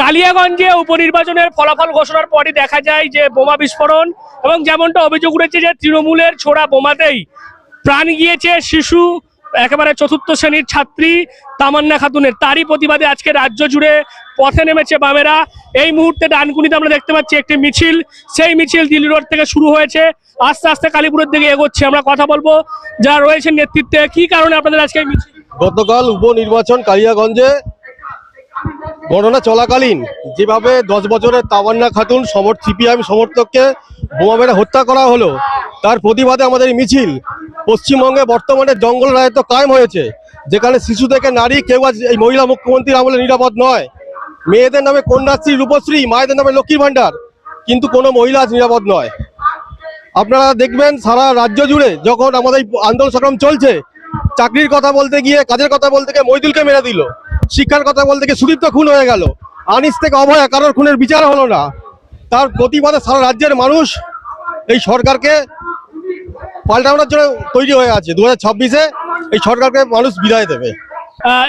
কালিয়াগঞ্জে উপনির্বাচনের ফলাফল ঘোষণার পরই দেখা যায় যে বোমা বিস্ফোরণ এবং যেমনটা অভিযোগ উঠেছে যে তৃণমূলের ছোড়া বোমাতেই প্রাণ গিয়েছে শিশু, একেবারে চতুর্থ শ্রেণির ছাত্রী তামান্না খাতুনের। তারই প্রতিবাদে আজকে রাজ্য জুড়ে পথে নেমেছে বামেরা। এই মুহূর্তে ডানকুনিতে আমরা দেখতে পাচ্ছি একটি মিছিল। সেই মিছিল দিল্লি রোড থেকে শুরু হয়েছে। আস্তে আস্তে কালীপুরের দিকে এগোচ্ছে। আমরা কথা বলব যারা রয়েছেন নেতৃত্বে। কি কারণে আপনাদের আজকে মিছিল? গতকাল উপনির্বাচন কালিয়াগঞ্জে গণনা চলাকালীন যেভাবে দশ বছরের তামান্না খাতুন সমর সিপিআইএম সমর্থককে বোমা মেরে হত্যা করা হলো, তার প্রতিবাদে আমাদের মিছিল পশ্চিমবঙ্গে বর্তমানে জঙ্গল রায়ত্ব কায়েম হয়েছে, যেখানে শিশু থেকে নারী, কেউ আজ এই মহিলা মুখ্যমন্ত্রীর আমলে নিরাপদ নয়। মেয়েদের নামে কন্যাশ্রী, রূপশ্রী, মায়েদের নামে লক্ষ্মীর ভাণ্ডার, কিন্তু কোনো মহিলা আজ নিরাপদ নয়। আপনারা দেখবেন সারা রাজ্য জুড়ে যখন আমাদের আন্দোলন সংগ্রাম চলছে, চাকরির কথা বলতে গিয়ে, কাজের কথা বলতে গিয়ে মইদুলকে মেরে দিল। শিক্ষার কথা বলতে গিয়ে সুদীপ্ত খুন হয়ে গেল। আনিস থেকে অভয়া, কারোর খুনের বিচার হলো না। তার প্রতিবাদে সারা রাজ্যের মানুষ এই সরকারকে পাল্টানোর জন্য তৈরি হয়ে আছে। দু হাজার এই সরকারকে মানুষ বিদায় দেবে।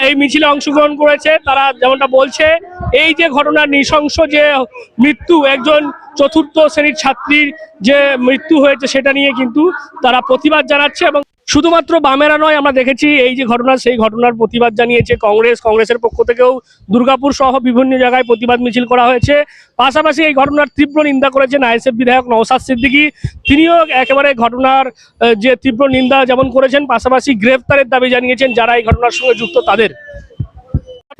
এই মিছিলে অংশগ্রহণ করেছে। তারা যেমনটা বলছে, এই যে ঘটনার নৃশংস যে মৃত্যু, একজন চতুর্থ শ্রেণির ছাত্রীর যে মৃত্যু হয়েছে, সেটা নিয়ে কিন্তু তারা প্রতিবাদ জানাচ্ছে এবং শুধুমাত্র বামেরা নয়, আমরা দেখেছি এই যে ঘটনা, সেই ঘটনার প্রতিবাদ জানিয়েছে কংগ্রেস। কংগ্রেসের পক্ষ থেকেও দুর্গাপুর সহ বিভিন্ন জায়গায় প্রতিবাদ মিছিল করা হয়েছে। পাশাপাশি এই ঘটনার তীব্র নিন্দা করেছেন আইএসএফ বিধায়ক নওসাদ সিদ্দিকী। তিনিও একেবারে ঘটনার যে তীব্র নিন্দা যেমন করেছেন, পাশাপাশি গ্রেফতারের দাবি জানিয়েছেন যারা এই ঘটনার সঙ্গে যুক্ত তাদের।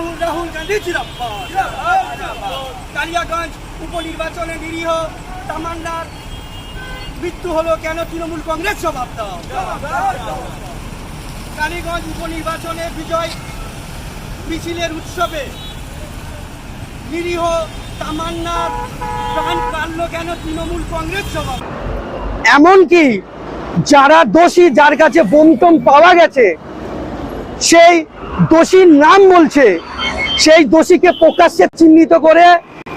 Rahul Gandhi Kaliaganj উপনির্বাচনে নিরীহ তামান্নার মৃত্যু হলো কেন তৃণমূল কংগ্রেস জবাব কালীগঞ্জ উপনির্বাচনে বিজয় মিছিলের উৎসবে নিরীহ তামান্নার প্রাণ কাটল কেন তৃণমূল কংগ্রেস জবাব এমনকি যারা দোষী, যার কাছে বোমটম পাওয়া গেছে সেই দোষীর নাম বলছে। সেই দোষীকে প্রকাশ্যে চিহ্নিত করে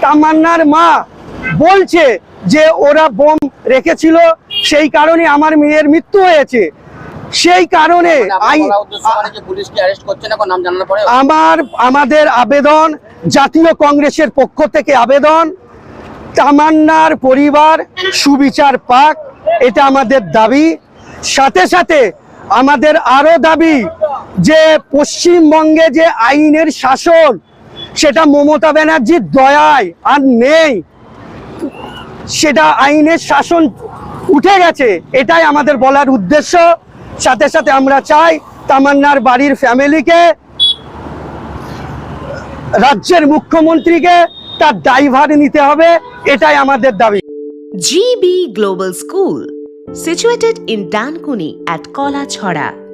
তামান্নার মা বলছে যে ওরা বোম রেখেছিল সেই কারণে আমার মেয়ের মৃত্যু হয়েছে। সেই কারণে মানে যে পুলিশকে অ্যারেস্ট করছে না কোনো নাম জানার পরে আমার আমাদের আবেদন জাতীয় কংগ্রেসের পক্ষ থেকে আবেদন। তামান্নার পরিবার সুবিচার পাক এটা আমাদের দাবি। সাথে সাথে আমাদের আরও দাবি যে পশ্চিমবঙ্গে যে আইনের শাসন সেটা মমতা ব্যানার্জির দয়ায় আর নেই। সেটা আইনের শাসন উঠে গেছে এটাই আমাদের বলার উদ্দেশ্য। সাথে সাথে আমরা চাই তামান্নার বাড়ির ফ্যামিলিকে রাজ্যের মুখ্যমন্ত্রীকে তার দায়ভার নিতে হবে এটাই আমাদের দাবি। GB Global School, situated in Dankuni at Kalachhara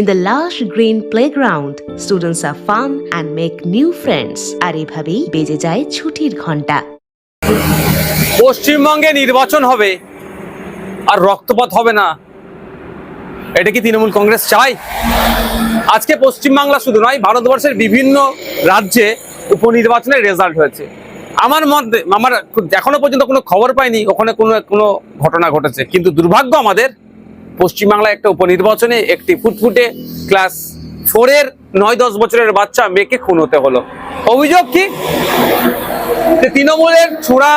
In the lush green playground, students have fun and make new friends. আর এভাবেই বেজে যায় ছুটির ঘণ্টা পশ্চিমবঙ্গে নির্বাচন হবে আর রক্তপাত হবে না। এটা কি তৃণমূল কংগ্রেস চায়? আজকে পশ্চিমবাংলা শুধু নয় ভারতবর্ষের বিভিন্ন রাজ্যে উপনির্বাচনের রেজাল্ট হয়েছে। আমার মধ্যে আমার এখনও পর্যন্ত কোনো খবর পাইনি ওখানে কোনো কোনো ঘটনা ঘটেছে। কিন্তু দুর্ভাগ্য আমাদের পশ্চিমবাংলায় একটা উপনির্বাচনে একটি ফুটফুটে ক্লাস ফোরের নয় দশ বছরের বাচ্চা মেয়েকে খুন হতে হলো। অভিযোগ কি? তৃণমূলের ছোড়া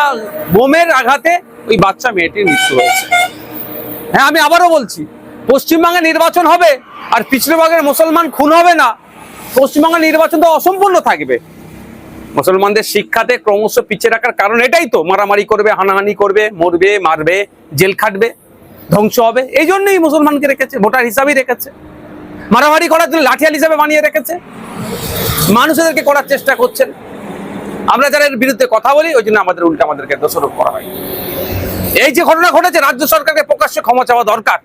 বোমের আঘাতে ওই বাচ্চা মেয়েটির মৃত্যু হয়েছে। হ্যাঁ আমি আবারও বলছি, পশ্চিমবঙ্গে নির্বাচন হবে আর পিছড়েভাগের মুসলমান খুন হবে না পশ্চিমবঙ্গের নির্বাচন তো অসম্পূর্ণ থাকবে। মুসলমানদের শিক্ষাতে ক্রমশ পিছিয়ে রাখার কারণ এটাই তো, মারামারি করবে, হানাহানি করবে, মরবে, মারবে, জেল খাটবে। ধ্বংস হবে। এই জন্যই মুসলমানকে রেখেছে, ভোটার হিসাবেই রেখেছে। মারামারি করার জন্য লাঠিয়াল হিসাবে বানিয়ে রেখেছে। মানুষদেরকে করার চেষ্টা করছেন। আমরা যারা এর বিরুদ্ধে কথা বলি, ওই জন্য আমাদের উল্টা আমাদেরকে দোষারোপ করা হয়। এই যে ঘটনা ঘটেছে, রাজ্য সরকারকে প্রকাশ্যে ক্ষমা চাওয়া দরকার।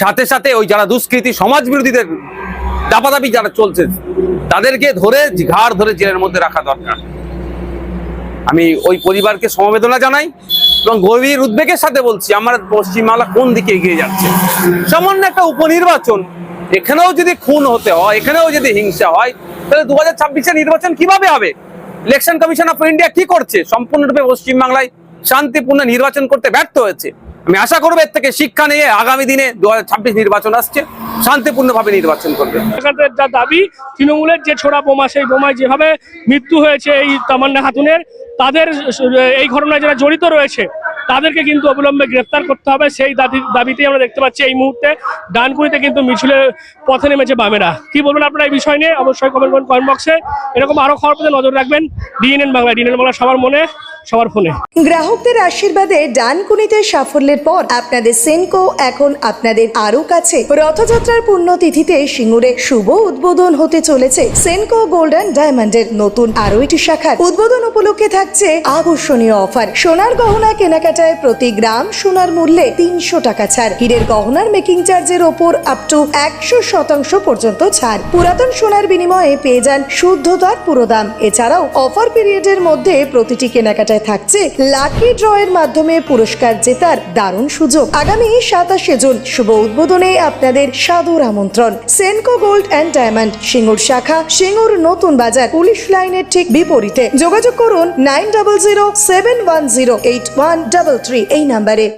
সাথে সাথে ওই যারা দুষ্কৃতী সমাজ বিরোধীদের দাপাদাপি যারা চলছে, তাদেরকে ধরে ঘাড় ধরে জেলের মধ্যে রাখা দরকার। আমি ওই পরিবারকে সমবেদনা জানাই। এবং গভীর উদ্বেগের সাথে বলছি, আমার পশ্চিমবাংলা কোন দিকে এগিয়ে যাচ্ছে? সামান্য একটা উপনির্বাচন, এখানেও যদি খুন হতে হয়, এখানেও যদি হিংসা হয়, তাহলে দু হাজার নির্বাচন কীভাবে হবে? ইলেকশন কমিশন অফ ইন্ডিয়া কি করছে? সম্পূর্ণরূপে পশ্চিমবাংলায় শান্তিপূর্ণ নির্বাচন করতে ব্যর্থ হয়েছে। আমি আশা করব এর থেকে শিক্ষা নিয়ে আগামী দিনে দু হাজার ছাব্বিশ নির্বাচন আসছে, শান্তিপূর্ণভাবে নির্বাচন করবে। যা দাবি, তৃণমূলের যে ছোড়া বোমা, সেই বোমায় যেভাবে মৃত্যু হয়েছে এই তামান্না খাতুনের তাদের এই ঘটনায় যারা জড়িত রয়েছে তাদেরকে কিন্তু অবিলম্বে গ্রেপ্তার করতে হবে। সেই দাবি, দাবিতেই আমরা দেখতে পাচ্ছি এই মুহূর্তে ডানকুনিতে কিন্তু মিছিলের পথে নেমেছে বামেরা। কি বলবেন আপনারা এই বিষয় নিয়ে? অবশ্যই কমেন্ট করুন কমেন্ট বক্সে এরকম আরও খবর পেতে নজর রাখবেন ডিএনএন বাংলা। ডিএনএন বাংলা সবার মনে গ্রাহকদের আশীর্বাদে ডানকুনিতে সাফল্যের পর আপনাদের সেনকো এখন আপনাদের আরও কাছে। রথযাত্রার পুণ্যতিথিতে সিঙ্গুরে শুভ উদ্বোধন হতে চলেছে সেনকো গোল্ডেন ডায়মন্ডের নতুন আরও একটি শাখার। উদ্বোধন উপলক্ষে থাকছে আকর্ষণীয় অফার। সোনার গহনা কেনাকাটায় প্রতি গ্রাম সোনার মূল্যে তিনশো টাকা ছাড়। হীরের গহনার মেকিং চার্জের ওপর আপ টু একশো শতাংশ পর্যন্ত ছাড়। পুরাতন সোনার বিনিময়ে পেয়ে যান শুদ্ধতার পুরো দাম। এছাড়াও অফার পিরিয়ডের মধ্যে প্রতিটি কেনাকাটায় থাকছে লাকি ড্রয়ের মাধ্যমে পুরস্কার জেতার দারুণ সুযোগ। আগামী সাতাশে জুন শুভ উদ্বোধনে আপনাদের সাদর আমন্ত্রণ। Senco gold and diamond Singur শাখা, সিঙ্গুর নতুন বাজার, পুলিশ লাইনের ঠিক বিপরীতে। যোগাযোগ করুন nine double zero seven one zero eight one double three এই নাম্বারে